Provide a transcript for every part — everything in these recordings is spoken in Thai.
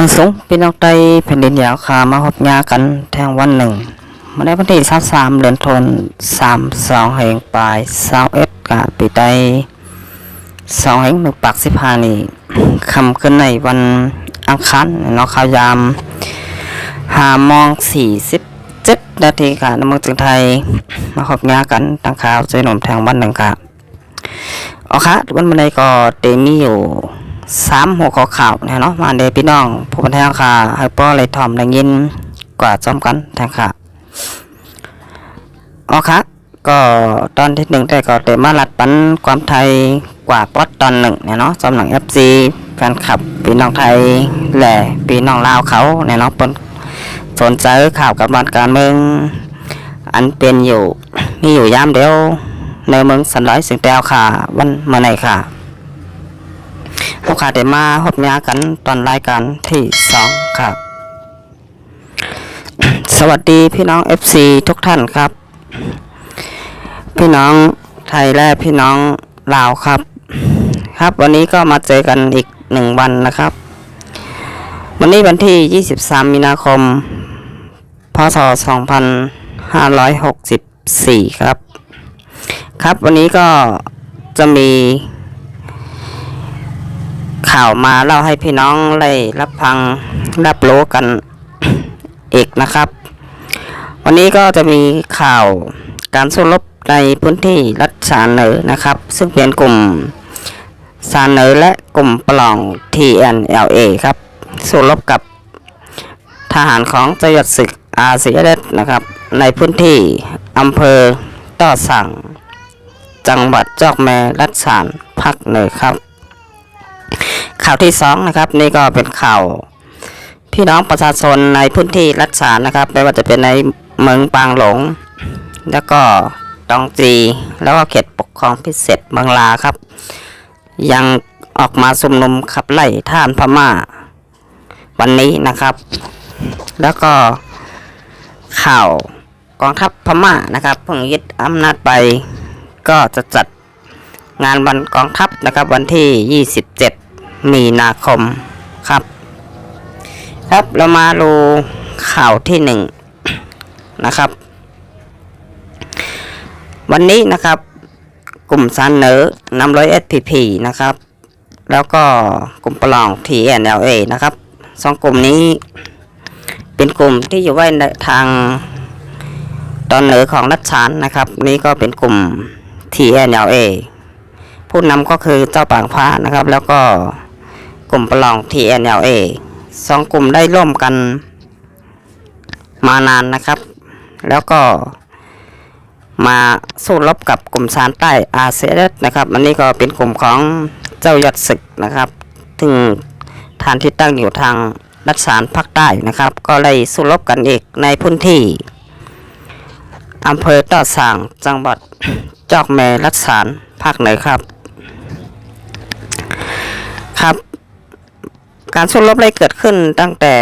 มืองสงพี่น้องไตแผ่นดินยาวขามาพบญากันแทงวันหนึ่งมาได้วันที่สามสามเดือนธันสามสองแห่งปลายสาวเอ็ดกะปีใดสองแห่งหนึ่งปากสิบห้านี่คำขึ้นในวันอังคารนาะข่าวยามหามองสี่สิบเจ็ดนาทีค่ะในเมืองจึงไทย มาพบญากันตั้งข่าวใจหนุ่มแทงวันหนึ่งค่ะเอาค่ะวันบันไดก็เตมีอยู่ สามหัวข้อข่าวนะเนาะมาเดพี่น้องผู้บันเทิงค่ะให้ป้อเลยทอมได้ยินกว่าจอมกันแทงค่ะเอาค่ะก็ตอนที่หนึ่งได้ก็เตมาลัดปันความไทยกว่าป๊อดตอนหนึ่งเนี่ยเนาะสำหรับเอฟซีแฟนคลับพี่น้องไทยและพี่น้องลาวเขาเนี่ยเนาะเปิ้นสนใจข่าวกับบ้านการเมืองอันเป็นอยู่มีอยู่ยามเดียวในเมืองสันร้อยสิงแต้วค่ะ วันเมื่อไหร่ค่ะ ลูกค้าได้มาพบยากันตอนรายการที่สองค่ะสวัสดีพี่น้อง FC ทุกท่านครับ พี่น้องไทยและพี่น้องลาวครับ ครับวันนี้ก็มาเจอกันอีกหนึ่งวันนะครับ วันนี้วันที่ 23 มีนาคม พศ 2564 ครับ ครับวันนี้ก็จะมี ข่าวมาเล่าให้พี่น้องได้รับฟังรับรู้กันอีกนะครับ วันนี้ก็จะมีข่าวการสู้รบในพื้นที่รัฐสานเหนือนะครับ ซึ่งเป็นกลุ่มสานเหนือและกลุ่มปล่อง TNLA ครับ สู้รบกับทหารของจยศศึกอาเซียเดนะครับ ในพื้นที่อำเภอต่อสั่ง จังหวัดจอกแมรัชสานภาคเหนือครับ ข่าวที่สองนะครับนี่ก็เป็นข่าวพี่น้องประชาชนในพื้นที่รัชสานะครับไม่ว่าจะเป็นในเมืองปางหลง แล้วก็ตองจีแล้วก็เขตปกครองพิเศษเมืองลาครับ ยังออกมาสุมนุมขับไล่ท่านพม่า วันนี้นะครับ แล้วก็ข่าวกองทัพพม่านะครับเพิ่งยึดอำนาจไปก็จะจัดงานวันกองทัพนะครับวันที่ 27 มีนาคมครับ ครับเรามาดูข่าวที่หนึ่งนะครับ วันนี้นะครับ กลุ่มซันเนอร์นำร้อย SPP นะครับ แล้วก็กลุ่มปลอง TNLA นะครับสองกลุ่มนี้เป็นกลุ่มที่อยู่ไว้ทางตอนเหนือของรัชานนะครับ นี่ก็เป็นกลุ่ม TNLA ผู้นำก็คือเจ้าปางฟ้านะครับ แล้วก็ กลุ่มประลอง TNLA สองกลุ่มได้ร่วมกันมานานนะครับ แล้วก็มาสู้รบกับกลุ่มสารใต้อาเซียนนะครับ อันนี้ก็เป็นกลุ่มของเจ้ายอดศึกนะครับซึ่งฐานที่ตั้งอยู่ทางรัฐสารภาคใต้นะครับ ก็เลยสู้รบกันอีกในพื้นที่อำเภอต่อสางจังหวัดจอกแมรัฐสารภาคเหนือครับ ครับ การสู้รบได้เกิดขึ้นตั้งแต่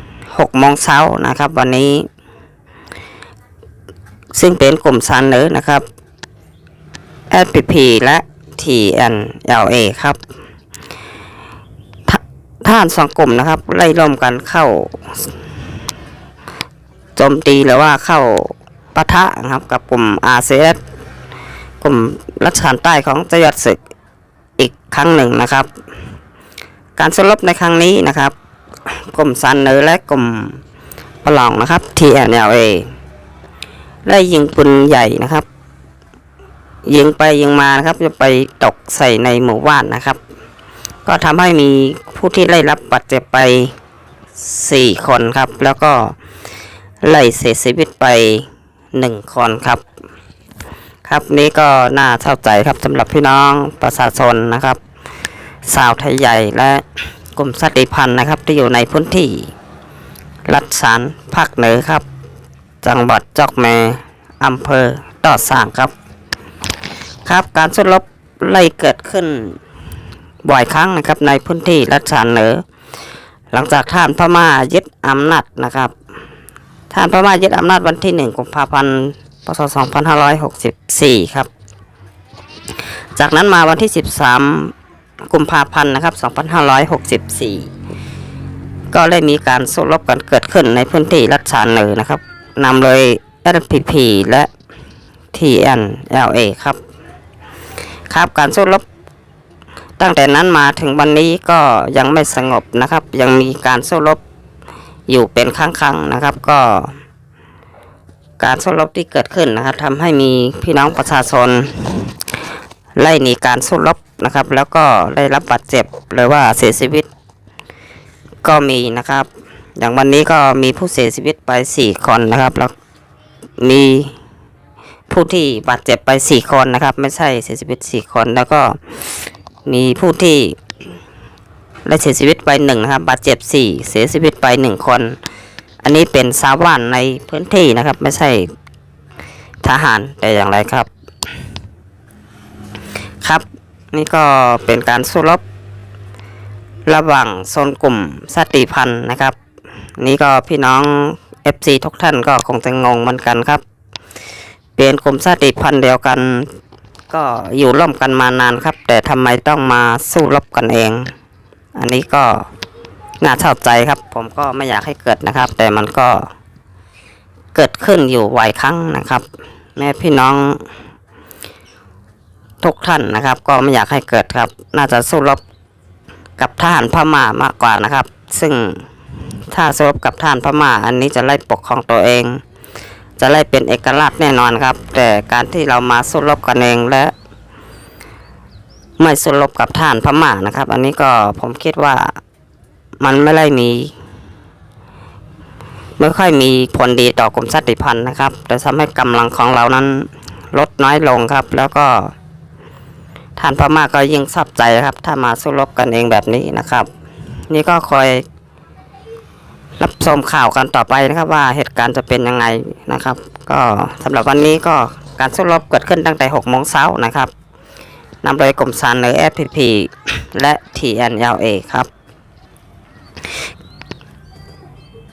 6โมงเช้านะครับ วันนี้ ซึ่งเป็นกลุ่มซันเนอร์นะครับ SPP และ TNLA ครับท่านสองกลุ่มนะครับไล่ร่วมกันเข้าโจมตีหรือว่าเข้าปะทะนะครับ กับกลุ่ม RCS กลุ่มรัชกาลใต้ของจยอดศึกอีกครั้งหนึ่งนะครับ การสู้รบในครั้งนี้นะครับ กลุ่มซันเนอร์และกลุ่มปลองนะครับ TNLA ได้ยิงปืนใหญ่นะครับ ยิงไปยิงมานะครับจะไปตกใส่ในหมู่บ้านนะครับ ก็ทำให้มีผู้ที่ได้รับบาดเจ็บไปสี่คนครับ แล้วก็ไล่เสียชีวิตไปหนึ่งคนครับ ครับนี่ก็น่าเศร้าใจครับสำหรับพี่น้องประชาชนนะครับ สาวไทยใหญ่และกลุ่มสติพันธ์นะครับ ที่อยู่ในพื้นที่รัฐสารภาคเหนือครับ จังหวัดจอกแมอำเภอต่อสางครับ ครับการสู้รบไล่เกิดขึ้นบ่อยครั้งนะครับในพื้นที่รัฐสารเหนือ หลังจากท่านพม่ายึดอำนาจนะครับ ท่านพม่ายึดอำนาจวันที่หนึ่งกุมภาพันธ์พศ 2564 ครับ จากนั้นมาวันที่ 13 กุมภาพันธ์นะครับ 2564 ก็ได้มีการสู้รบกันเกิดขึ้นในพื้นที่รัฐชานเหนือนะครับนำโดย LPP และ TNLA ครับ ครับการสู้รบตั้งแต่นั้นมาถึงวันนี้ก็ยังไม่สงบนะครับ ยังมีการสู้รบอยู่เป็นครั้งๆนะครับ ก็การสู้รบที่เกิดขึ้นนะครับทำให้มีพี่น้องประชาชนไล่หนีการสู้รบ นะครับ แล้วก็ได้รับบาดเจ็บหรือว่าเสียชีวิต ก็มีนะครับ อย่างวันนี้ก็มีผู้เสียชีวิตไปสี่คนนะครับ แล้วมีผู้ที่บาดเจ็บไปสี่คนนะครับ ไม่ใช่เสียชีวิตสี่คน แล้วก็มีผู้ที่ได้เสียชีวิตไปหนึ่งนะครับ บาดเจ็บสี่เสียชีวิตไปหนึ่งคน อันนี้เป็นชาวบ้านในพื้นที่นะครับ ไม่ใช่ทหารแต่อย่างไรครับ ครับ นี่ก็เป็นการสู้รบระหว่างโซนกลุ่มสติพันธ์นะครับ นี่ก็พี่น้อง FC ทุกท่านก็คงจะงงเหมือนกันครับ เป็นกลุ่มสติพันธ์เดียวกัน ก็อยู่ร่วมกันมานานครับ แต่ทำไมต้องมาสู้รบกันเอง อันนี้ก็น่าเศร้าใจครับ ผมก็ไม่อยากให้เกิดนะครับ แต่มันก็เกิดขึ้นอยู่บ่อยครั้งนะครับ แม่พี่น้อง ทุกท่านนะครับ ก็ไม่อยากให้เกิดครับ น่าจะสู้รบกับทหารพม่ามากกว่านะครับ ซึ่งถ้าสู้รบกับทหารพม่า อันนี้จะไล่ปกครองตัวเอง จะไล่เป็นเอกราชแน่นอนครับ แต่การที่เรามาสู้รบกันเองและ ไม่สู้รบกับทหารพม่านะครับ อันนี้ก็ผมคิดว่ามันไม่ได้มีไม่ค่อยมีผลดีต่อกลุ่มชาติพันธุ์นะครับแต่ทำให้กำลังของเรานั้นลดน้อยลงครับ แล้วก็ ท่านพม่าก็ยิ่งซับใจครับ ถ้ามาสู้รบกันเองแบบนี้นะครับ นี่ก็คอยรับชมข่าวกันต่อไปนะครับว่าเหตุการณ์จะเป็นยังไงนะครับ ก็สำหรับวันนี้ก็การสู้รบเกิดขึ้นตั้งแต่6โมงเช้านะครับนำโดยกรมสารเนอ FPP และ TNLA ครับ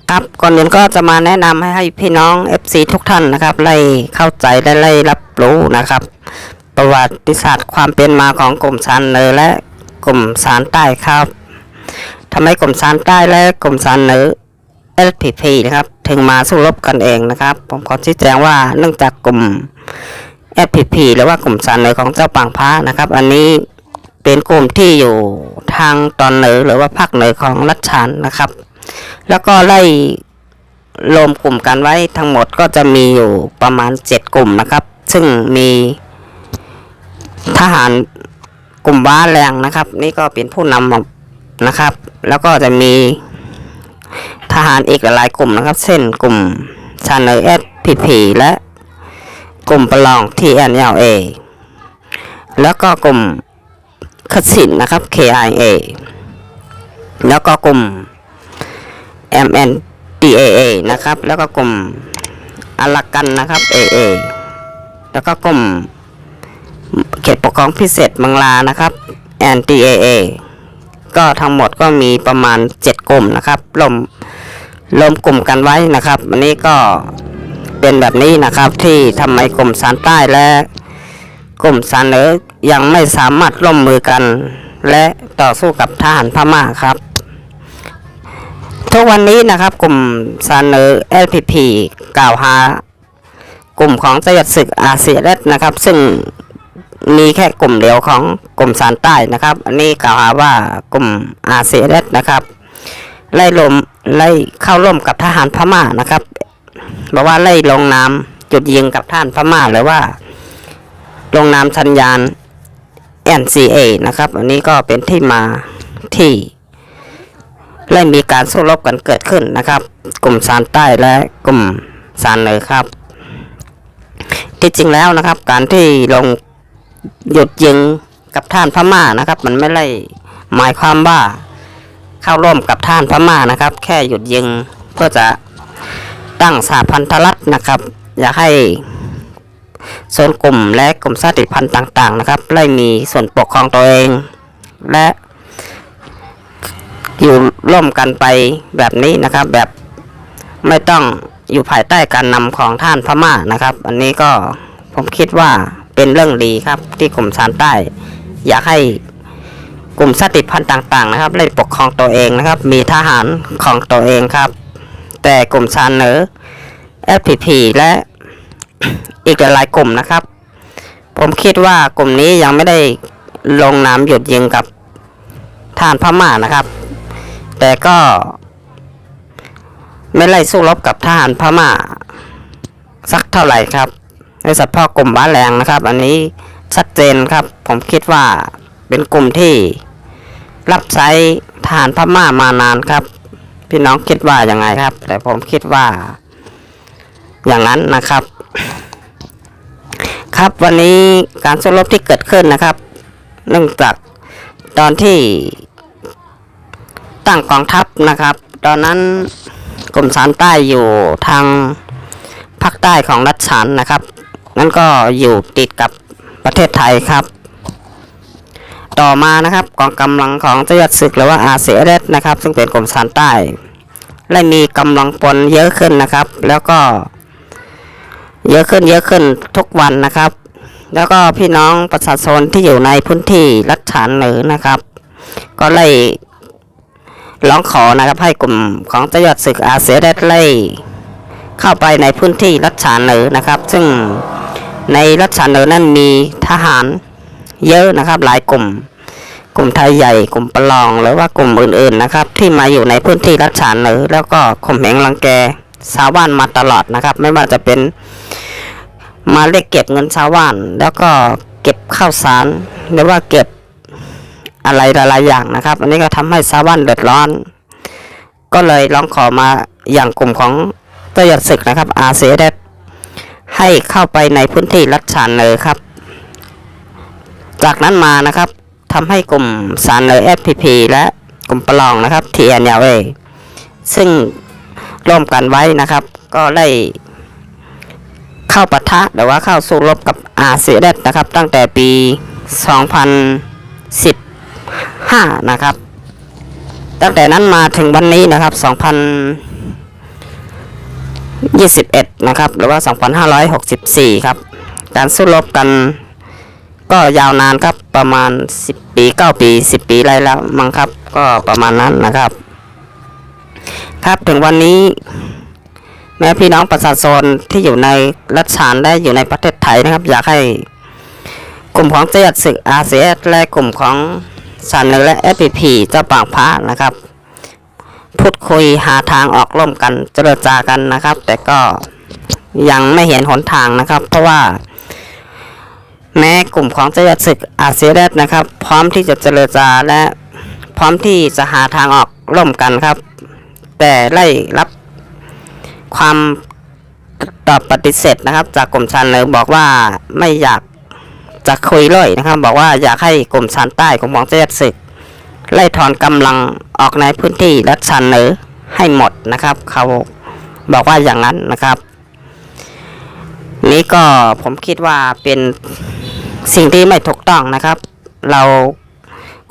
ครับก่อนอื่นก็จะมาแนะนำให้ให้พี่น้อง FC ทุกท่านนะครับไล่เข้าใจและไล่รับรู้นะครับ ประวัติศาสตร์ความเป็นมาของกลุ่มสารเหนือและกลุ่มสารใต้ครับทำไมกลุ่มสารใต้และกลุ่มสารเหนือ LPP นะครับ ถึงมาสู้รบกันเองนะครับ ผมขอชี้แจงว่าเนื่องจากกลุ่ม LPP หรือว่ากลุ่มสารเหนือของเจ้าปางพระนะครับ อันนี้เป็นกลุ่มที่อยู่ทางตอนเหนือหรือว่าภาคเหนือของรัชฉานนะครับ แล้วก็ไล่รวมกลุ่มกันไว้ทั้งหมดก็จะมีอยู่ประมาณ 7 กลุ่มนะครับ ซึ่งมี ทหารกลุ่มบ้าแรงนะครับ นี่ก็เป็นผู้นำนะครับ แล้วก็จะมีทหารอีกหลายกลุ่มนะครับ เช่นกลุ่มชาเนอเอสพีพีและกลุ่มประลองทีเอ็นเอลเอแล้วก็กลุ่มขสินนะครับ KIA แล้วก็กลุ่ม MNDAA นะครับ แล้วก็กลุ่มอลากันนะครับ AA แล้วก็กลุ่ม เขตปกครองพิเศษมังลานะครับ NDAA ก็ทั้งหมดก็มีประมาณ 7 กลุ่มนะครับรวมรวมกลุ่มกันไว้นะครับอันนี้ก็เป็นแบบนี้นะครับที่ทำไมกลุ่มสารใต้และกลุ่มสารเหนือยังไม่สามารถร่วมมือกัน และต่อสู้กับทหารพม่าครับ ทุกวันนี้นะครับกลุ่มสารเหนือ LPP กล่าวหากลุ่มของเจยัดศึกอาเซียนนะครับ ซึ่ง มีแค่กลุ่มเดียวของกลุ่มสารใต้นะครับ อันนี้กล่าวหาว่ากลุ่มอาเซียนนะครับไล่ลมไล่เข้าร่วมกับทหารพม่านะครับบอกว่าไล่ลงนาจุดยิงกับทหารพม่าหรือว่า ลงนาสัญญาณ NCA นะครับ อันนี้ก็เป็นที่มาที่ไล่มีการสู้รบกันเกิดขึ้นนะครับ กลุ่มสารใต้และกลุ่มสารเหนือครับ ที่จริงแล้วนะครับ การที่ลง หยุดยิงกับท่านพม่านะครับ มันไม่ได้หมายความว่าเข้าร่วมกับท่านพม่านะครับ แค่หยุดยิงเพื่อจะตั้งสาพันธรัฐนะครับ อยากให้โซนกลุ่มและกลุ่มชาติพันธุ์ต่าง ๆ นะครับไล่มีส่วนปกครองตัวเอง และอยู่ร่วมกันไปแบบนี้นะครับ แบบไม่ต้องอยู่ภายใต้การนำของท่านพม่านะครับ อันนี้ก็ผมคิดว่า เป็นเรื่องดีครับ ที่กลุ่มสารใต้ อยากให้กลุ่มชาติพันธ์ต่างๆ นะครับได้ปกครองตัวเองนะครับ มีทหารของตัวเองครับ แต่กลุ่มชาเหนือ FPP และอีกหลายกลุ่มนะครับ ผมคิดว่ากลุ่มนี้ยังไม่ได้ลงนามหยุดยิงกับทารพม่านะครับ แต่ก็ไม่ไล่สู้รบกับทหารพม่า สักเท่าไหร่ครับ ในเฉพาะกลุ่มบ้านแรงนะครับ อันนี้ชัดเจนครับ ผมคิดว่าเป็นกลุ่มที่ รับใช้ทหารพม่ามานานครับ พี่น้องคิดว่ายังไงครับ แต่ผมคิดว่า อย่างนั้นนะครับ ครับวันนี้การสู้รบที่เกิดขึ้นนะครับ เนื่องจากตอนที่ตั้งกองทัพนะครับ ตอนนั้นกลุ่มสารใต้อยู่ทางภาคใต้ของรัชฉานนะครับ นั่นก็อยู่ติดกับประเทศไทยครับ ต่อมานะครับกองกำลังของเจ้ายัดศึกหรือว่าอาเซียเนะครับ ซึ่งเป็นกลุ่มสารใต้และมีกำลังปนเยอะขึ้นนะครับ แล้วก็ เยอะขึ้นเยอะขึ้นทุกวันนะครับ แล้วก็พี่น้องประชาชนที่อยู่ในพื้นที่รัฐฉานหนือนะครับ ก็ไล่ร้องขอนะครับให้กลุ่มของเจ้ายอดศึกอาเซียได้ไล่เข้าไปในพื้นที่รัฐฉานหนือนะครับ ซึ่ง ในรัฐฉานเหนือนั้นมีทหารเยอะนะครับ หลายกลุ่ม กลุ่มไทยใหญ่กลุ่มประลองหรือว่ากลุ่มอื่นๆนะครับ ที่มาอยู่ในพื้นที่รัฐฉานเหนือแล้วก็ข่มเหงรังแกชาวบ้านมาตลอดนะครับ ไม่ว่าจะเป็นมาเรียกเก็บเงินชาวบ้าน แล้วก็เก็บข้าวสารหรือว่าเก็บอะไรหลายๆอย่างนะครับ อันนี้ก็ทำให้ชาวบ้านเดือดร้อน ก็เลยร้องขอมาอย่างกลุ่มของเตยดศึกนะครับอาเซียได้ ให้เข้าไปในพื้นที่รัฐฉานเลยครับ จากนั้นมานะครับทำให้กลุ่มสารเลย FPP และกลุ่มประลองนะครับ TNLA ซึ่งร่วมกันไว้นะครับ ก็ได้เข้าปะทะหรือว่าเข้าสู้รบกับอาเซียนนะครับ ตั้งแต่ปี 2015 นะครับ ตั้งแต่นั้นมาถึงวันนี้นะครับ 21 นะครับ หรือว่า 2564 ครับ การสู้รบกันก็ยาวนานครับประมาณ 10 ปี 9 ปี 10 ปีอะไรแล้วมั้งครับ ก็ประมาณนั้นนะครับ ครับถึงวันนี้ แม้พี่น้องประชาชนที่อยู่ในรัฐฉานและอยู่ในประเทศไทยนะครับ อยากให้กลุ่มของเจียดศึกอาเซียนและกลุ่มของสันและเอพีพีเจ้าปางพระนะครับ พูดคุยหาทางออกร่วมกันเจรจากันนะครับ แต่ก็ยังไม่เห็นหนทางนะครับ เพราะว่า แม้กลุ่มของเจียดศึกอาเซียนนะครับ พร้อมที่จะเจรจาและพร้อมที่จะหาทางออกร่วมกันครับ แต่ไล่รับความตอบปฏิเสธนะครับ จากกลุ่มชันเลยบอกว่าไม่อยากจะคุยเลยนะครับ บอกว่าอยากให้กลุ่มชันใต้กลุ่มของเจ็ดศึกไล่ถอนกำลังออกในพื้นที่รัฐชันเหนือให้หมดนะครับ เขาบอกว่าอย่างนั้นนะครับ นี้ก็ผมคิดว่าเป็นสิ่งที่ไม่ถูกต้องนะครับ เรา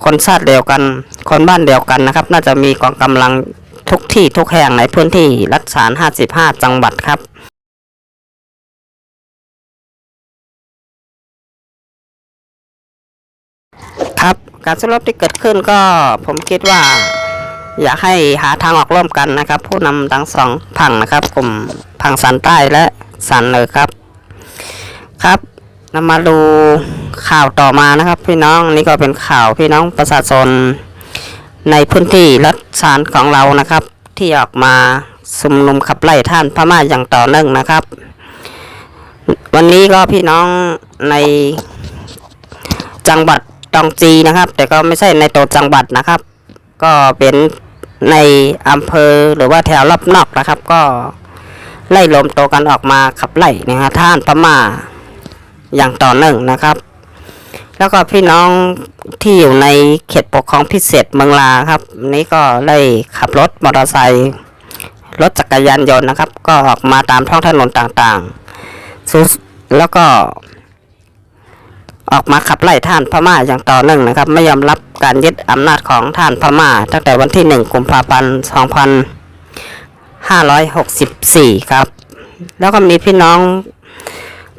คนชาติเดียวกัน คนบ้านเดียวกันนะครับ น่าจะมีกองกำลังทุกที่ทุกแห่งในพื้นที่รัฐสาร55 จังหวัดครับครับ การสู้รบที่เกิดขึ้นก็ผมคิดว่า อยากให้หาทางออกร่วมกันนะครับ ผู้นำทั้งสองฝั่งนะครับ กลุ่มพังสันใต้และสันเหนือครับ ครับนำมาดูข่าวต่อมานะครับ พี่น้องนี่ก็เป็นข่าวพี่น้องประชาชนในพื้นที่รัฐสารของเรานะครับ ที่ออกมาสุมนุมขับไล่ท่านพม่าอย่างต่อเนื่องนะครับ วันนี้ก็พี่น้องในจังหวัด ตองจีนะครับ แต่ก็ไม่ใช่ในตัวจังหวัดนะครับ ก็เป็นในอำเภอหรือว่าแถวรอบนอกนะครับ ก็ไล่ลมตัวกันออกมาขับไล่นะฮะท่านพม่าอย่างต่อเนื่องนะครับ แล้วก็พี่น้องที่อยู่ในเขตปกครองพิเศษเมืองลาครับนี้ก็ได้ขับรถมอเตอร์ไซค์รถจักรยานยนต์นะครับ ก็ออกมาตามท้องถนนต่างๆแล้วก็ ออกมาขับไล่ท่านพม่าอย่างต่อเนื่องนะครับ ไม่ยอมรับการยึดอำนาจของท่านพม่า ตั้งแต่วันที่หนึ่งกุมภาพันธ์สองพันห้าร้อยหกสิบสี่ครับ แล้วก็มีพี่น้อง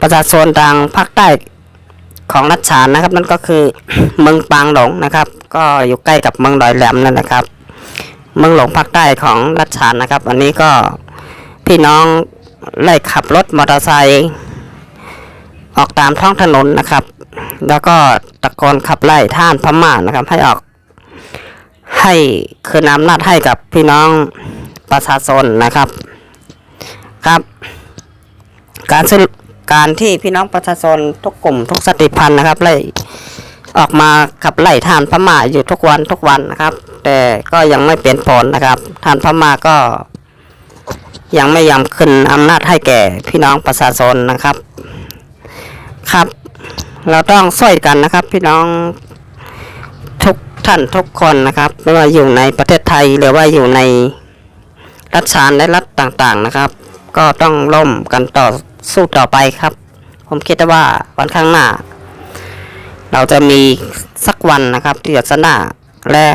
ประชาชนทางภาคใต้ของรัชฉานนะครับ นั่นก็คือเมืองปางหลงนะครับ ก็อยู่ใกล้กับเมืองดอยแหลมนั่นนะครับ เมืองหลงภาคใต้ของรัชฉานนะครับ อันนี้ก็พี่น้องไล่ขับรถมอเตอร์ไซค์ออกตามท้องถนนนะครับ แล้วก็ตะโกนขับไล่ท่านพม่านะครับ ให้ออก ให้คืนอำนาจให้กับพี่น้องประชาชนนะครับ ครับ การสรุปการที่พี่น้องประชาชนทุกกลุ่มทุกสติพันธ์นะครับไล่ออกมาขับไล่ท่านพม่าอยู่ทุกวันทุกวันนะครับ แต่ก็ยังไม่เปลี่ยนผลนะครับท่านพม่าก็ ยังไม่ยอมขึ้นอำนาจให้แก่พี่น้องประชาชนนะครับ ครับ เราต้องช่วยกันนะครับ พี่น้องทุกท่านทุกคนนะครับ ไม่ว่าอยู่ในประเทศไทยหรือว่าอยู่ในรัฐชานและรัฐต่างๆนะครับ ก็ต้องร่มกันต่อสู้ต่อไปครับ ผมคิดว่าวันข้างหน้า เราจะมีสักวันนะครับที่จะชนะและ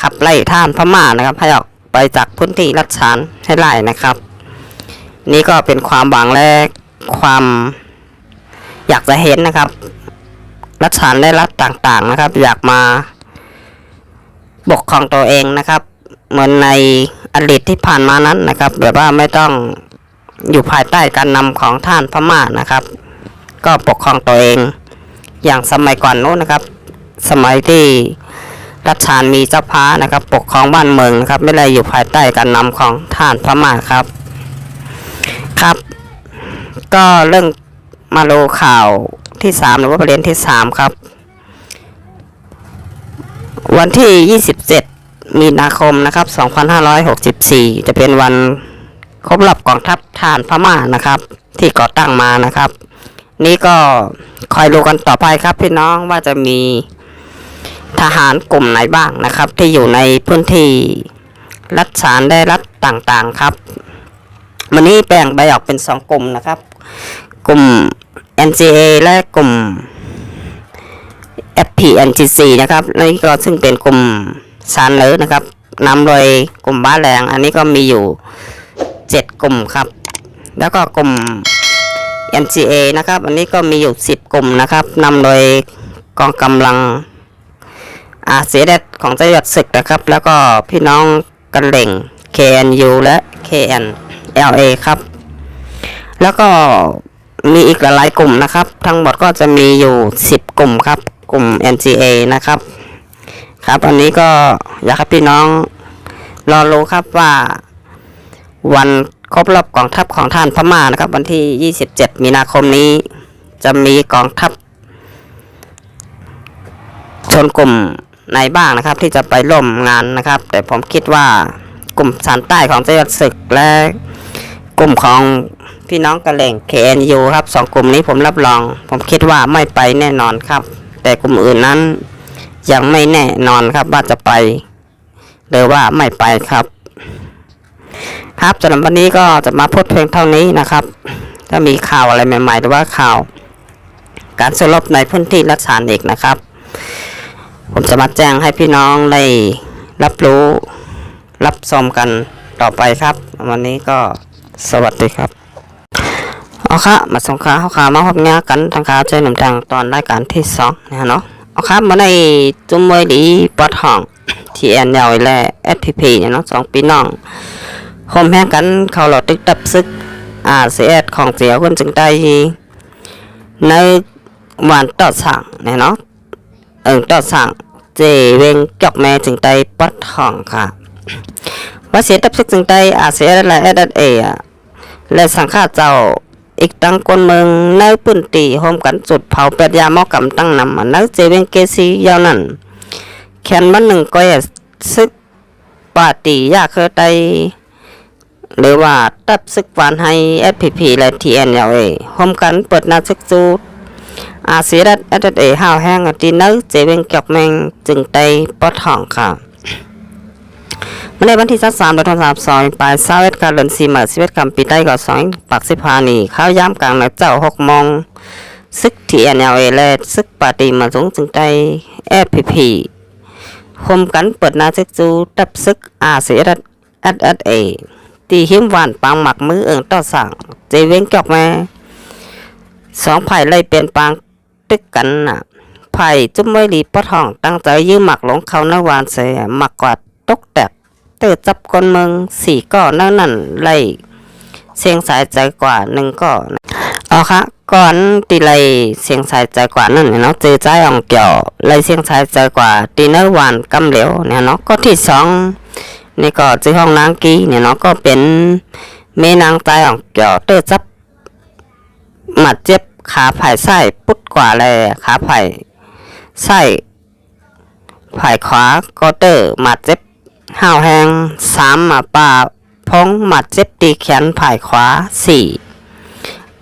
ขับไล่ท่านพม่านะครับ ให้ออกไปจากพื้นที่รัฐชานให้ไล่นะครับ นี่ก็เป็นความหวังและความ อยากจะเห็นนะครับ รัฐชานและรัฐต่างๆนะครับ อยากมาปกครองตัวเองนะครับ เหมือนในอดีตที่ผ่านมานั้นนะครับแบบว่าไม่ต้องอยู่ภายใต้การนำของท่านพม่านะครับ ก็ปกครองตัวเอง อย่างสมัยก่อนโน้นนะครับ สมัยที่รัชชานมีเจ้าพ้านะครับ ปกครองบ้านเมืองนะครับ ไม่ได้อยู่ภายใต้การนำของท่านพม่าครับ ครับ ก็เรื่อง มาดูข่าวที่สามหรือว่าประเด็นที่สามครับ วันที่27มีนาคมนะครับ2564จะเป็นวันครบรอบกองทัพทานพม่านะครับ ที่ก่อตั้งมานะครับ นี่ก็คอยดูกันต่อไปครับพี่น้องว่าจะมีทหารกลุ่มไหนบ้างนะครับ ที่อยู่ในพื้นที่รัฐสารได้รัฐต่างๆครับ วันนี้แบ่งไปออกเป็นสองกลุ่มนะครับ กลุ่ม NCA และกลุ่ม FPNGC นะครับนี่ก็ซึ่งเป็นกลุ่มซานเลอนะครับนำโดยกลุ่มบ้าแรงอันนี้ก็มีอยู่เจ็ดกลุ่มครับ แล้วก็กลุ่ม NCA นะครับ อันนี้ก็มีอยู่สิบกลุ่มนะครับนำโดยกองกำลังอาเสียดของจังหวัดศึกนะครับ แล้วก็พี่น้องกันเหล่ง KNU และ KNLA ครับ แล้วก็ มีอีกหลายกลุ่มนะครับ ทั้งหมดก็จะมีอยู่ 10 กลุ่มครับ กลุ่ม NGA นะครับ ครับอันนี้ก็อยากให้พี่น้องรอรู้ครับว่า วันครบรอบกองทัพของท่านพม่านะครับ วันที่ 27 มีนาคมนี้ จะมีกองทัพชนกลุ่มไหนบ้างนะครับ ที่จะไปร่วมงานนะครับ แต่ผมคิดว่ากลุ่มสานใต้ของเจังหวัดศึกและกลุ่มของ พี่น้องกระเหล่ง KNU ครับสองกลุ่มนี้ผมรับรอง ผมคิดว่าไม่ไปแน่นอนครับ แต่กลุ่มอื่นนั้น ยังไม่แน่นอนครับว่าจะไป หรือว่าไม่ไปครับ ครับสำหรับวันนี้ก็จะมาพูดเพียงเท่านี้นะครับ ถ้ามีข่าวอะไรใหม่ ๆ หรือว่าข่าว การสู้รบในพื้นที่รัฐสารอีกนะครับ ผมจะมาแจ้งให้พี่น้องได้รับรู้รับชมกันต่อไปครับ วันนี้ก็สวัสดีครับ เอาค่ะมาส่งข่าวข่าวมาพบงากันทางขาวใจหนุ่มทางตอนรายการที่สองนะเนาะเอาค่ะมาในจุ่มมวยดีปอดห้องทีแอนยาวและเอสพีพีเนี่ยเนาะสองปีน้องคมแห่งกันเขาหลอดตึกตับซึกอ่าเสียดของเสียคนจึงได้ในวันต่อสั่งเนี่ยเนาะเอิงต่อสั่งเจเวงจอกแม่จึงไตปัดห้องค่ะว่าเสียตับซึกจึงไตอาเสียและเอดเอะและสังฆาเจ้า อีกตั้งคนเมืองในปืนตีโฮมกันจุดเผาเป็ดยาหมอกำตั้งนำมันนักเจเวงเกซียาวนั่นแขนมันหนึ่งก็อยซึกปาตียาเคยไตหรือว่าตับซึกหวานให้ FPP และ TNLA โฮมกันเปิดหนาซึกจูดอาเสียดัดอัดเอห้าวแห้งตีนึกเจเวงเกับแมงจึงไตปอดห้องค่ะ มื่อในวันที่สักสามเดือนธันวาคมสองปลายเศร้าเอ็ดการเลือนสีเหมือสิเอ็ดคำปีใต้ก่อสองปักสิพานีข้าวย่ำกลางนักเจ้าหกมงซึกที่เอ็นเอลเอเลซึกปาร์ตีมาสูงจึงไตเอฟพีพีคมกันเปิดนาซึกจูตับซึกอาเสียดัดอัดอัดเอตีหิมหวานปางหมักมือเอิงต่อสั่งเจเวงกับแม่สองไผ่ไล่เปลี่ยนปางตึกกันน่ะไผ่จุ้มไว้หลีปะทองตั้งใจยื้อหมักหลงเขาในวานเสียหมักกว่า ตกแตกเตือจับคนเมืองสี่ก่อนั่นนั่นไล่เสียงสายใจกว่าหนึ่งก่อเอาค่ะก่อนตีไล่เสียงสายใจกว่านั่นเนาะเจอใจอ่องเกี่ยวไล่เสียงสายใจกว่าตีเนอร์วานกำเหลวเนี่ยเนาะก็ที่สองนี่ก็จือห้องนางกีเนี่ยเนาะก็เป็นเมนางใจอ่องเกี่ยวเตือจับหมัดเจ็บขาไผ่ไส้ปุ๊ดกว่าเลยขาไผ่ไส้ไผ่ขวาก็เตอหมัดเจ็บ ห้าวแหงสามหมาป่าพงหมัดเจ็บตีแขนผ่ายขวาสี่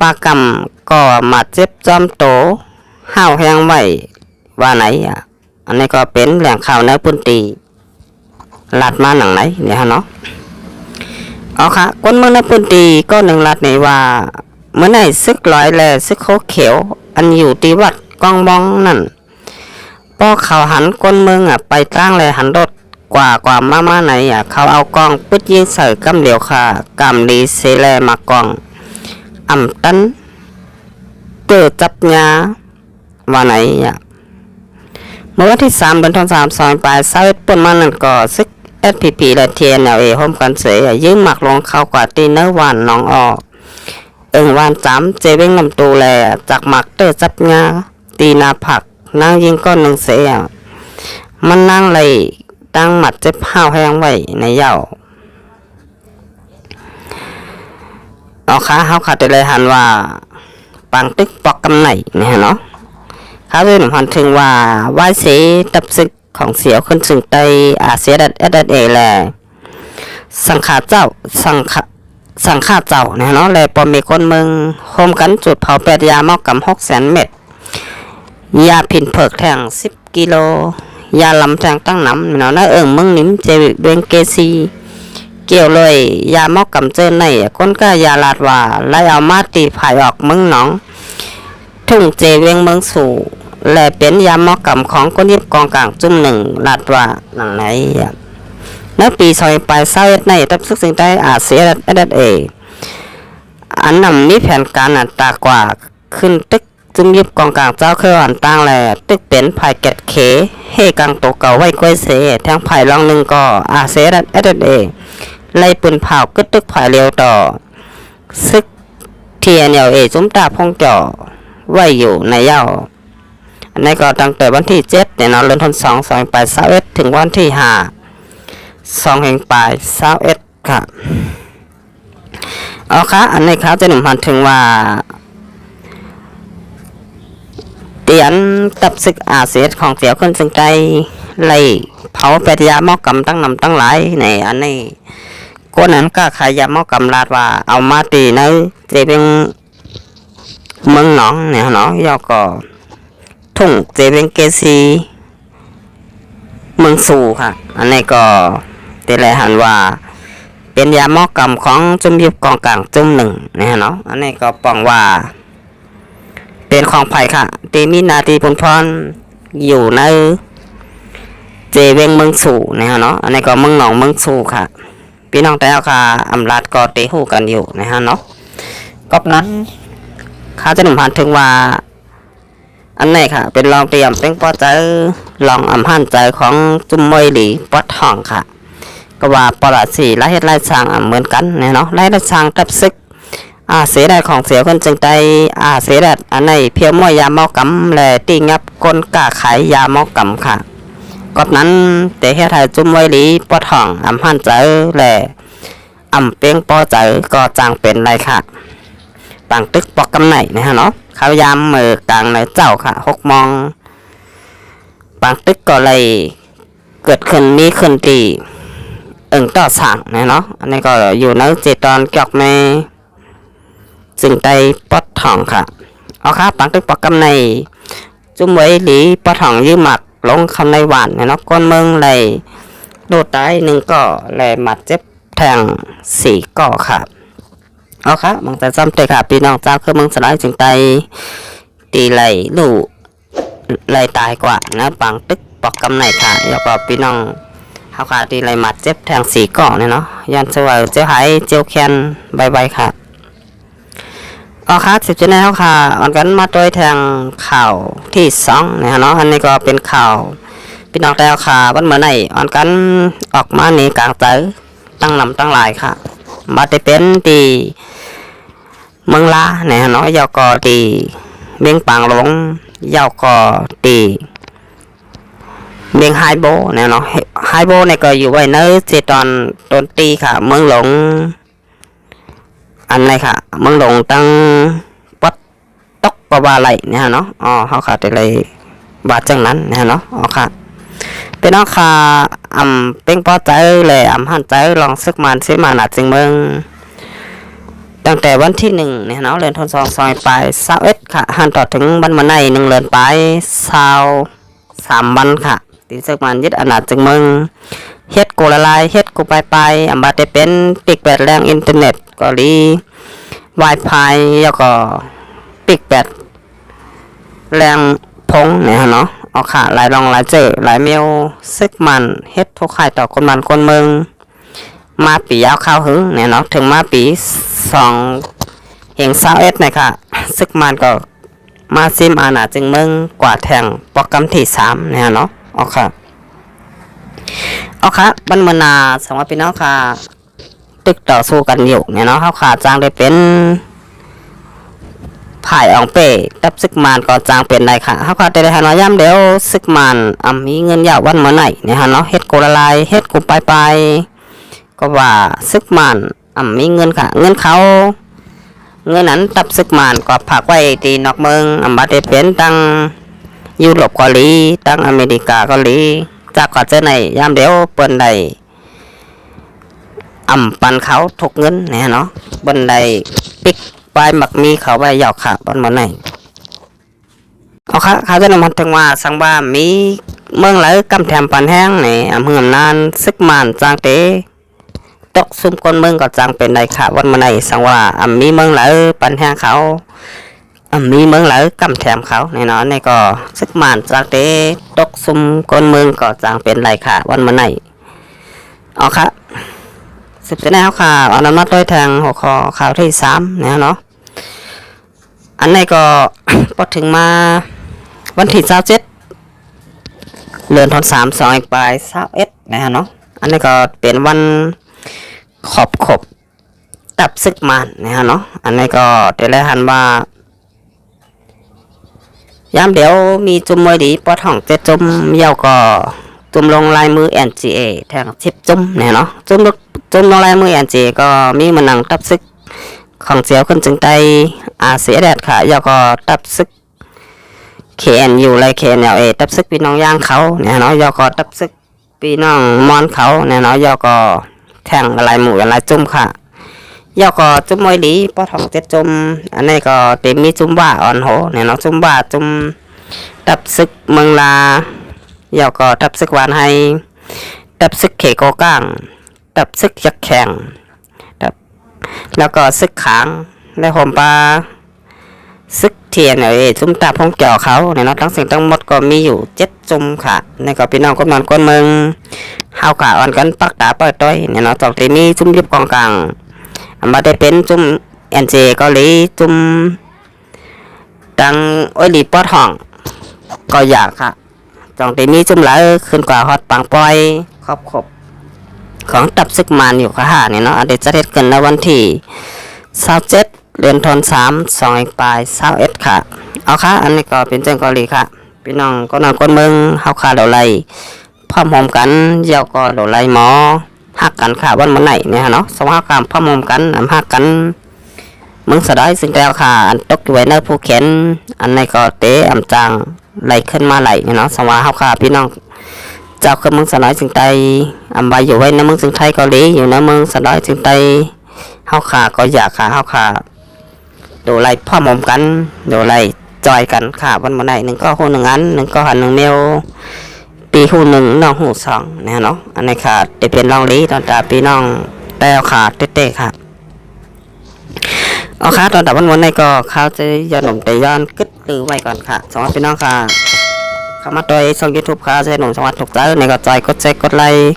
ปากำก็หมัดเจ็บจอมโตห้าวแหงไว้ว่าไหนอะอันนี้ก็เป็นแหล่งข่าวในพื้นตีลัดมาหนังไหนเนี่ยฮะเนาะเอาค่ะคนเมืองในพื้นตีก็หนึ่งลัดในว่าเมื่อไหร่ซึกลอยแลซึกโคเขียว อันอยู่ที่วัดกองบองนั่นพอเขาหันก้นเมืองอะไปตั้งเลยหันรถ กว่ากว่ามามาไหนอะเขาเอากองปึ๊ดยิงใส่กำเหลียวค่ะกำดีเซแลมากองอ่ำตันเกิดจับยาว่าไหนอะเมื่อวันที่สามเดือนธันวาคมซอยปลายเสาร์ปนมานั่นก็ซึก SPP และ TNLA ร่วมกันเสยยืมหมักลงเข้ากว่าตีเนอร์วันน้องออกเอิงวานจำเจเว้งลำตูแลจากหมักเตอร์จับงาตีนาผักนางยิงก้อนหนึ่งเสียมันนั่งเลย ตั้งหมัดเจ็บห้าวแห้งไว้ในเหย้าเอาขาเฮาขาดไปเลยหันว่าปังตึกปอกกำไหนเนี่ยเนาะเขาเป็นหันถึงว่าไหวายสีตับซึกของเสียวคนสึงไตอาเซียดัดเอดัดเอแลสังขาเจ้าสังขาสังฆาเจ้าเนี่ยเนาะเลยปอมีคนเมืองโฮมกันจุดเผาแปดยาเมอกกับหกแสนเม็ดยาผินเผิกแทงสิบกิโล ยาลำแทงตั้งน้ำเนาะนะเอิงมึงนิ่มเจวิกเบงเกซีเกี่ยวเลย ยาเมอกกับเจอในก้นก็ยาลาดว่าไล่เอามาตีผายออกมึงหนองทุ่งเจเวงเมืองสู่และเป็นยาเมอกกับของก้นยิบกองกลางจุ่มหนึ่งลาดว่าหนังไหนอะในปีซอยปลายเศร้าเอ็ดในตับซึกสิ่งใดอาเซียเอดเออันนำมีแผนการอันตากว่าขึ้นตึก จุมยิบกองกลางเจ้าเคยอันตั้งแลตึกเป็นภายเกตเขเฮกังโตเก่าไว้กล้วยเสแทงภายรองหนึ่งก็ออาเซียเอดเอไล่ปืนเผากึดตึกภายเร็วต่อ ซึกเทียนเอเอจุ้มตาพงจ่อไว้อยู่ในเย้าอันนี้ก็ตั้งแต่วันที่เจ็ดเนี่ยนาะเดือนธันวาคมสองไปเศร้าเอ็ดถึงวันที่ห้าสองแห่งปลายสาวเอ็ดค่ะเอาค่ะอันนี้เขาจะหนึ่งพันถึงว่า เตียนตับศึกอาเซียของเสียวคนสึงใจไล่เผาแปดยาหม้อกำตั้งนำตั้งหลายในอันนี้ก้นนั้นก็ขายยาหม้อกำลาดว่าเอามาตีในเจเป็นเมืองหนองเนี่ยเนาะยอก็ทุ่งเจเป็นเกซีเมืองสู่ค่ะ อันนี้ก็เตลหันว่า เป็นยาหม้อกรรมของจุมยุบกองกลางจุมหนึ่งนะฮะเนาะอันนี้ก็ปองว่า เป็นของไผ่ค่ะตีมีนาตีพลพรอยู่ในเจเวงเมืองสู่นะฮะเนาะอันนี้ก็เมืองหนองเมืองสู่ค่ะพี่น้องแต่เอาค่ะอำลาดก็เตะหูกันอยู่นะฮะเนาะก็นั้นเขาจะหนุ่มพันถึงว่า อันนี้ค่ะ เป็นลองเตรียมเป็นปอใจลองอำหันใจของจุมมวยหลีปอดทองค่ะ ก็ว่าปอดสี่ไล่เฮ็ดไล่สางเหมือนกันเนี่ยเนาะไล่ไล่สร้างกับซึก อาเสียดาของเสียคนจึงใจอาเสดาอันไหนเพียวมวยยาเมากำและตีงับก้นกาขายยาเมากำค่ะกอบนั้นแต่เฮ็ดให้จุมมวยหลีปอดทองอำหันใจและอำเปียงปอใจก็จางเป็นไรค่ะต่างตึกปอกกำไหนนะฮะเนาะเขายามมือกลางในเจ้าค่ะหกมองบางตึกก็เลยเกิดขึ้นมีขึ้นตีเอิงต่อสั่งนะเนาะอันนี้ก็อยู่ในเจตอนเกี่ยวแม่ จึงได้ปอดทองค่ะ เอาค่ะบางตึกปอกกำใน จุ่มไว้หลีปอดทองยืมหมักลงคำในหวานนะเนาะก้นเมืองเลยโดดตายหนึ่งก็เลยหมัดเจ็บแทงสี่ก่อค่ะ เอาครับมังแต่จำเตะค่ะพี่น้องเจ้าคือเมึงสลายจึงไตตีไหลลูไหลตายกว่านะปังตึกปอกกำไนค่ะแล้วก็พี่น้องเขาค่ะตีไหลหมัดเจ็บแทงสีก่อเนี่ยเนาะยันสวยเจ้าหายเจียวแคนบายบายค่ะ อ๋อค่ะสิบจุดแล้วค่ะออนกันมาโดยทางข่าวที่สองนะฮะเนาะอันนี้ก็เป็นข่าวพี่น้องแล้วค่ะวันเมื่อไหร่ออนกันออกมาในกลางเต๋อตั้งนำตั้งหลายค่ะ มาได้เป็นตีเมืองลาเนี่ยฮะเนาะยาวก็ตีเมียงปางหลงยาวก็ตีเมียงไฮโบเนี่ยเนาะไฮโบเนี่ยก็อยู่ไว้ในเจตอนต้นตีค่ะ เมืองหลง อันไหนค่ะเมืองหลงตั้งปัดตกปะวาไหลเนี่ยฮะเนาะอ๋อเขาค่ะแต่เลยบาดจังนั้นเนี่ยฮะเนาะอ๋อค่ะเป็นน้องค่ะอ่ำเป็นปอใจเลยอ่ำหันใจลองซึกมันซิมาหนาจึงเมืองตั้งแต่วันที่หนึ่งเนี่ยเนาะเรือนทนสองซอยไปเศร้าเอ็ดค่ะหันต่อถึงวันมาในหนึ่งเรือนไปเศร้าสามวันค่ะตีซึกมันยึดอนาจึงเมืองเฮ็ดกูละลายเฮ็ดกูไปไปอ่ำบาดได้เป็นปิกแบดแรงอินเทอร์เน็ต ก็รี Wi-Fi แล้วก็ปิกแบตแรงพงเนี่ยฮะเนาะเอาค่ะหลายรองหลายเจอหลายเมลซึกมันเฮ็ดทุกข่ายต่อคนมันคนเมืองมาปียาวข้าวหึงเนี่ยเนาะถึงมาปีสองเฮงเศร้าเอ็ดเนี่ยค่ะซึกมันก็มาซิมอาณาจึงเมืองกว่าแทงโปรแกรมที่สามเนี่ยเนาะเอาค่ะเอาค่ะบรรมนาสองพี่น้องค่ะ ตึกต่อสู้กันอยู่เนี่ยเนาะเขาขาดจางได้เป็นผ่ายอองเป้ตับซึกมานก่อนจางเป็นไรค่ะเขาขาดได้ฮะเนาะย่ำเดี๋ยวซึกมานอ่ำมีเงินยาววันเมื่อไหร่เนี่ยฮะเนาะเฮ็ดกูละลายเฮ็ดกูไปไปก็ว่าซึกมานอ่ำมีเงินค่ะ เงินเขาเงินนั้นตับซึกมานก็ผักไว้ตีนอกเมืองอ่ำบาดได้เป็นตั้งยุโรปเกาหลีตั้งอเมริกาเกาหลีจากก่อนเจอไหนย่ำเดี๋ยวเปิ้นได้ อ่ำปันเขาถกเงินเนี่ยเนาะบนใดปิกปลายหมักมีเขาไว้หยอกค่ะบนมันไหนเอาค่ะเขาจะนำมาถึงว่าสังว่ามีเมืองไหลกำแถมปันแห้งในอำเภออำนานซึกมานจางเตตกซุ่มคนเมืองก็จางเป็นใดค่ะวันมันไหนสังว่าอ่ำมีเมืองไหลปันแห้งเขาอ่ำมีเมืองไหลกำแถมเขาในเนาะนี่ก็ซึกมานจางเตตกซุ่มคนเมืองก็จางเป็นไรค่ะวันมันไหนเอาค่ะ สิบจะแนวค่ะเอาน้ำมาต้อยแทงหัวคอข่าวที่สามเนี่ยเนาะอันนี้ก็พอถึงมาวันที่เจ้าเจ็ดเดือนธันสามสองอีกปลายเ้าเอ็ดนะฮะเนาะอันนี้ก็เป็นวันขอบขบตับซึกมานนะฮะเนาะอันนี้ก็เดี๋ยวแลหันว่ายามเดี๋ยวมีจุมมวยดีปอดท่องเจ็ดจุมเยี่ยวก็ จุ่มลงลายมือ NGA แทงชิปจุ่มเนี่ยเนาะจุ่มลงจุ่มลงลายมือ NGA ก็มีมันนังตับซึกของเสียวขึ้นจึงไตอาเสียแดดค่ะยาก็ตับซึก KN อยู่ไร KNLA ตับซึกพี่น้องย่างเขาเนี่ยเนาะยาก็ตับซึกพี่น้องมอนเขาเนี่ยเนาะยาก็แทงลายหมูลายจุ่มค่ะยาก็จุ่มมวยดีปอทองเจ็ดจุ่มอันนี้ก็เต็มมีจุ่มว่าอ่อนโหเนี่ยเนาะจุ่มว่าจุ่มตับซึกเมืองลา ยาวก็ตับซึกหวานให้ตับซึกเขโกก้างตับซึกยักษ์แข็งตับแล้วก็ซึกขางและหอมปลาซึกเทียนเอ้ยจุ่มตาพงเกี่ยวเขาเนี่ยเนาะทั้งสิ่งทั้งหมดก็มีอยู่เจ็ดจุ่มค่ะในก็พี่น้องคนนอนคนเมืองเฮาขาอ่อนกันปักตาเปิดต้อยเนี่ยเนาะจอกที่มีจุ่มยิบกองกลางมาได้เป็นจุ่มเอ็นเจเกาหลีจุ่มตังโอ้ยดีปอดห้องก็อยากค่ะ จองตีมีจุ่มไหลขึ้นกว่าฮอตปังปอยครอบครบของตับซึกมันอยู่ค่ะเนี่ยเนาะอันเดยวจะเด็ดกันในวันที่สาเจ็ดเดือนธันสามสองอีกปลายสาเอ็ดค่ะ เอาค่ะ อันนี้ก็เป็นเจ้าเกาหลีค่ะ พี่น้องก็นอนคนเมืองเฮาค่ะเดาไลพร้อมหอมกันเยาวก็เดาไลหมอหักกันค่ะวันมันไหนเนี่ยเนาะสองห้ากรรมพร้อมหอมกันนำหักกันมึงสะได้ซึ่งแล้วค่ะ อันตกอยู่ไว้ในภูเข็นอันนี้ก็เตะอำจาง ไหลขึ้นมาไหลเนาะสวาเฮาค่ะพี่น้องเจ้าคือเมืองสนอยจึงไตอำไว้อยู่ไว้ในเมืองจึงไทยเกาหลีอยู่ในเมืองสนอยจึงไตเฮาค่ะก็อยากค่ะเฮาค่ะดูไหลพ่อมอมกันดูไหลจอยกันค่ะวันมาไหนหนึ่งก็หูหนึ่งอันหนึ่งก็หันหนึ่งเมลปีหูหนึ่งน้องหูสองเนี่ยเนาะอันนี้ค่ะจะเป็นรองลีตอนตาพี่น้องแต่เอาค่ะเต้ๆค่ะ เอาค่ะตอนดับวันวันนี้ก็เขาจะย้อนหนุ่มแต่ย้อนกึดหรือไว้ก่อนค่ะสวัสดีพี่น้องค่ะเข้ามาตัวช่องยูทูบค่ะใช้หนุ่มสวัสดีถูกใจในก็ใจกดแชร์กดไลค์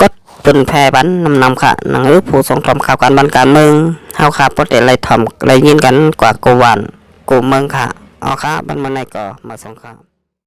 กดปุ่นแพร่บันนำนำค่ะหนังรือผู้สงครามข่าวการบันการเมืองเฮาค่ะบ่ได้ไล่ทำไล่ยินกันกว่ากูวันกูเมืองค่ะเอาค่ะบันมาในก็มาสงครับ